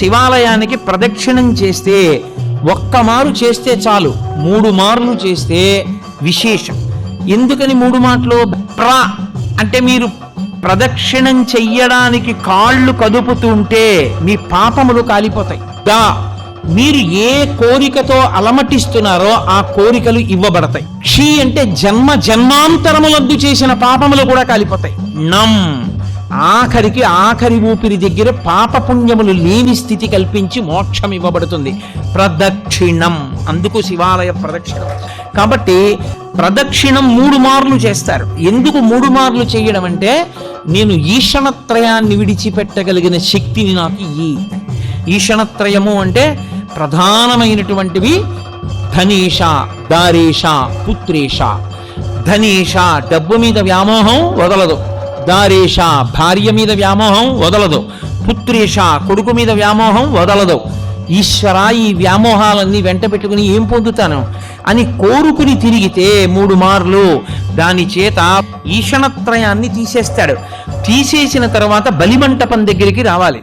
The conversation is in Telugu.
శివాలయానికి ప్రదక్షిణం చేస్తే ఒక్క మారు చేస్తే చాలు మూడు మార్లు చేస్తే విశేషం. ఎందుకని మూడు మాటలు? ప్ర అంటే మీరు ప్రదక్షిణం చెయ్యడానికి కాళ్ళు కదుపుతుంటే మీ పాపములు కాలిపోతాయి. గా మీరు ఏ కోరికతో అలమటిస్తున్నారో ఆ కోరికలు ఇవ్వబడతాయి. క్షీ అంటే జన్మ జన్మాంతరములద్దు చేసిన పాపములు కూడా కాలిపోతాయి. నం ఆఖరికి ఆఖరి ఊపిరి దగ్గర పాపపుణ్యములు లేని స్థితి కల్పించి మోక్షం ఇవ్వబడుతుంది. ప్రదక్షిణం. అందుకు శివాలయ ప్రదక్షిణం. కాబట్టి ప్రదక్షిణం మూడు మార్లు చేస్తారు. ఎందుకు మూడు మార్లు చేయడం అంటే నేను ఈషణత్రయాన్ని విడిచిపెట్టగలిగిన శక్తిని నాకు ఈ ఈషణత్రయము అంటే ప్రధానమైనటువంటివి ధనేష దారేష పుత్రేష ధనేష డబ్బు మీద వ్యామోహం వదలదు. దారేష భార్య మీద వ్యామోహం వదలదు పుత్రేష కొడుకు మీద వ్యామోహం వదలదు. ఈశ్వర ఈ వ్యామోహాలన్నీ వెంట పెట్టుకుని ఏం పొందుతాను? అని కోరుకుని తిరిగితే మూడు మార్లు దాని చేత ఈషణత్రయాన్ని తీసేస్తాడు. తీసేసిన తర్వాత బలిమంటపం దగ్గరికి రావాలి.